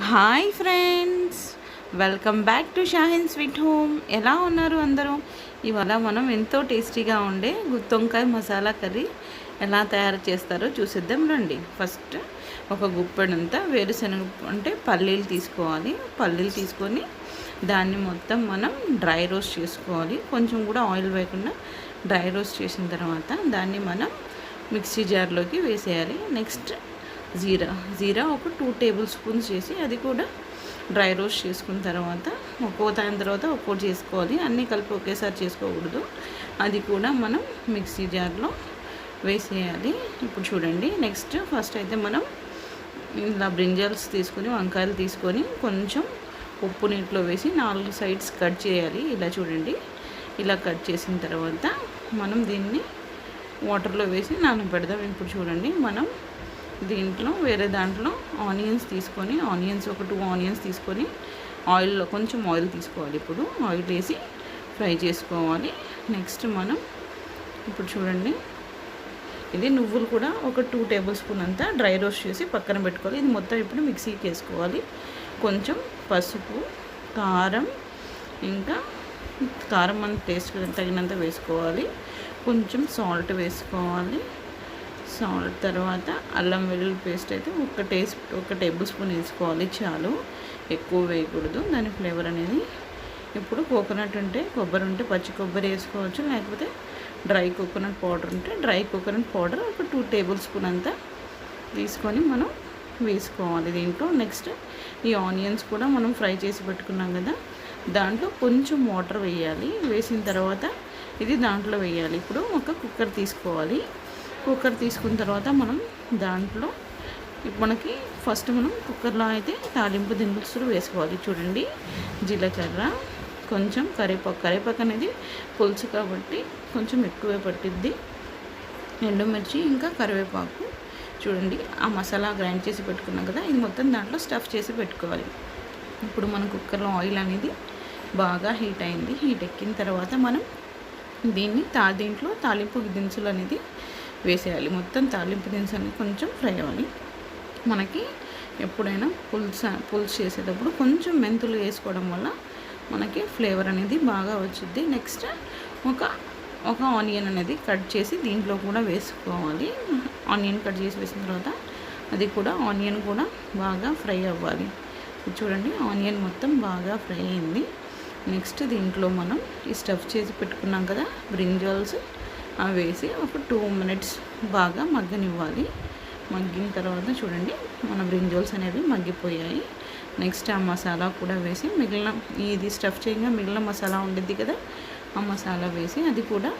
Hi friends welcome back to Shahin sweet home ఎలా ఉన్నారు అందరూ? ఇవాళ మనం ఎంతో టేస్టీగా ఉండే గుత్తొంకాయ మసాలా కర్రీ ఎలా తయారు చేస్తారో చూసిద్దాం రండి. ఫస్ట్ ఒక గుప్పెడంతా వేరుశనగ అంటే పల్లీలు తీసుకోవాలి. పల్లీలు తీసుకొని దాన్ని మొత్తం మనం డ్రై రోస్ట్ చేసుకోవాలి. కొంచెం కూడా ఆయిల్ వేయకుండా డ్రై రోస్ట్ చేసిన తర్వాత దాన్ని మనం మిక్సీ జార్లోకి వేసేయాలి. నెక్స్ట్ జీరా జీరా ఒక టూ టేబుల్ స్పూన్స్ చేసి అది కూడా డ్రై రోస్ట్ చేసుకున్న తర్వాత ఒక్కో దాని తర్వాత ఒక్కోటి చేసుకోవాలి. అన్నీ కలిపి ఒకేసారి చేసుకోకూడదు. అది కూడా మనం మిక్సీ జార్లో వేసేయాలి. ఇప్పుడు చూడండి నెక్స్ట్ ఫస్ట్ అయితే మనం ఇలా బ్రింజల్స్ తీసుకొని వంకాయలు తీసుకొని కొంచెం ఉప్పు నీటిలో వేసి నాలుగు సైడ్స్ కట్ చేయాలి. ఇలా చూడండి ఇలా కట్ చేసిన తర్వాత మనం దీన్ని వాటర్లో వేసి నానబెడదాం. ఇప్పుడు చూడండి మనం దీంట్లో వేరే దాంట్లో ఆనియన్స్ తీసుకొని ఆనియన్స్ ఒక టూ ఆనియన్స్ తీసుకొని ఆయిల్లో కొంచెం ఆయిల్ తీసుకోవాలి ఇప్పుడు. ఆయిల్ వేసి ఫ్రై చేసుకోవాలి. నెక్స్ట్ మనం ఇప్పుడు చూడండి. ఇది నువ్వులు కూడా ఒక టూ టేబుల్ స్పూన్ అంతా డ్రై రోస్ట్ చేసి పక్కన పెట్టుకోవాలి. ఇది మొత్తం ఇప్పుడు మిక్సీకి వేసుకోవాలి. కొంచెం పసుపు కారం ఇంకా కారం మన టేస్ట్ తగినంత వేసుకోవాలి. కొంచెం సాల్ట్ వేసుకోవాలి. సాల్ట్ తర్వాత అల్లం వెల్లుల్లి పేస్ట్ అయితే ఒక టేస్ట్ ఒక టేబుల్ స్పూన్ వేసుకోవాలి చాలు. ఎక్కువ వేయకూడదు. దాని ఫ్లేవర్ అనేది ఇప్పుడు కోకోనట్ ఉంటే కొబ్బరి ఉంటే పచ్చి కొబ్బరి వేసుకోవచ్చు. లేకపోతే డ్రై కోకోనట్ పౌడర్ ఉంటే డ్రై కోకోనట్ పౌడర్ ఒక టూ టేబుల్ స్పూన్ అంతా తీసుకొని మనం వేసుకోవాలి దీంట్లో. నెక్స్ట్ ఈ ఆనియన్స్ కూడా మనం ఫ్రై చేసి పెట్టుకున్నాం కదా దాంట్లో కొంచెం వాటర్ వేయాలి. వేసిన తర్వాత ఇది దాంట్లో వేయాలి. ఇప్పుడు ఒక కుక్కర్ తీసుకోవాలి. కుక్కర్ తీసుకున్న తర్వాత మనం దాంట్లో మనకి ఫస్ట్ మనం కుక్కర్లో అయితే తాలింపు దినుసులు వేసుకోవాలి. చూడండి జీలకర్ర కొంచెం కరివేపాకు. కరివేపాకు అనేది పులుసు కాబట్టి కొంచెం ఎక్కువే పట్టిద్ది. ఎండుమిర్చి ఇంకా కరివేపాకు. చూడండి ఆ మసాలా గ్రైండ్ చేసి పెట్టుకున్నాం కదా ఇది మొత్తం దాంట్లో స్టఫ్ చేసి పెట్టుకోవాలి. ఇప్పుడు మన కుక్కర్లో ఆయిల్ అనేది బాగా హీట్ అయింది. హీట్ ఎక్కిన తర్వాత మనం దీన్ని తా దీంట్లో తాలింపు దినుసులు అనేది వేసేయాలి. మొత్తం తాలింపు దినుసు కొంచెం ఫ్రై అవ్వాలి. మనకి ఎప్పుడైనా పులుసు పులుసు చేసేటప్పుడు కొంచెం మెంతులు వేసుకోవడం వల్ల మనకి ఫ్లేవర్ అనేది బాగా వచ్చింది నెక్స్ట్ ఒక ఒక ఆనియన్ అనేది కట్ చేసి దీంట్లో కూడా వేసుకోవాలి. ఆనియన్ కట్ చేసి వేసిన తర్వాత అది కూడా ఆనియన్ కూడా బాగా ఫ్రై అవ్వాలి. చూడండి ఆనియన్ మొత్తం బాగా ఫ్రై అయింది. నెక్స్ట్ దీంట్లో మనం ఈ స్టఫ్ చేసి పెట్టుకున్నాం కదా బ్రింజాల్స్. వేసి ఒక టూ మినిట్స్ బాగా మగ్గనివ్వాలి. మగ్గిన తర్వాత చూడండి మన బ్రింజోల్స్ అనేవి మగ్గిపోయాయి. నెక్స్ట్ ఆ మసాలా కూడా వేసి మిగిలిన ఇది స్టఫ్ చేయగా మిగిలిన మసాలా ఉండిద్ది కదా ఆ మసాలా వేసి అది కూడా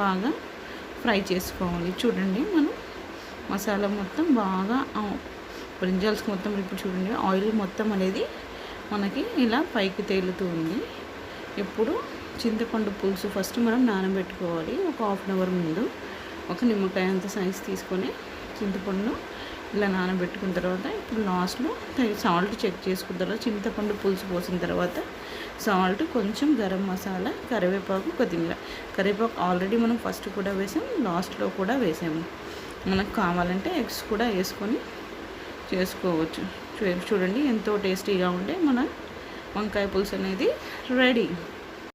బాగా ఫ్రై చేసుకోవాలి. చూడండి మనం మసాలా మొత్తం బాగా బ్రింజాల్స్ మొత్తం ఇప్పుడు చూడండి ఆయిల్ మొత్తం అనేది మనకి ఇలా పైకి తేలుతూ ఉంది. ఇప్పుడు చింతపండు పులుసు ఫస్ట్ మనం నానబెట్టుకోవాలి ఒక హాఫ్ అన్ అవర్ ముందు. ఒక నిమ్మకాయ అంత సైజ్ తీసుకొని చింతపండు ఇలా నానబెట్టుకున్న తర్వాత ఇప్పుడు లాస్ట్లో సాల్ట్ చెక్ చేసుకున్న తర్వాత చింతపండు పులుసు పోసిన తర్వాత సాల్ట్ కొంచెం గరం మసాలా కరివేపాకు కొత్తిమీర. కరివేపాకు ఆల్రెడీ మనం ఫస్ట్ కూడా వేసాం లాస్ట్లో కూడా వేసాము. మనకు కావాలంటే ఎగ్స్ కూడా వేసుకొని చేసుకోవచ్చు. చూడండి ఎంతో టేస్టీగా ఉంటే మన వంకాయ పులుసు అనేది రెడీ.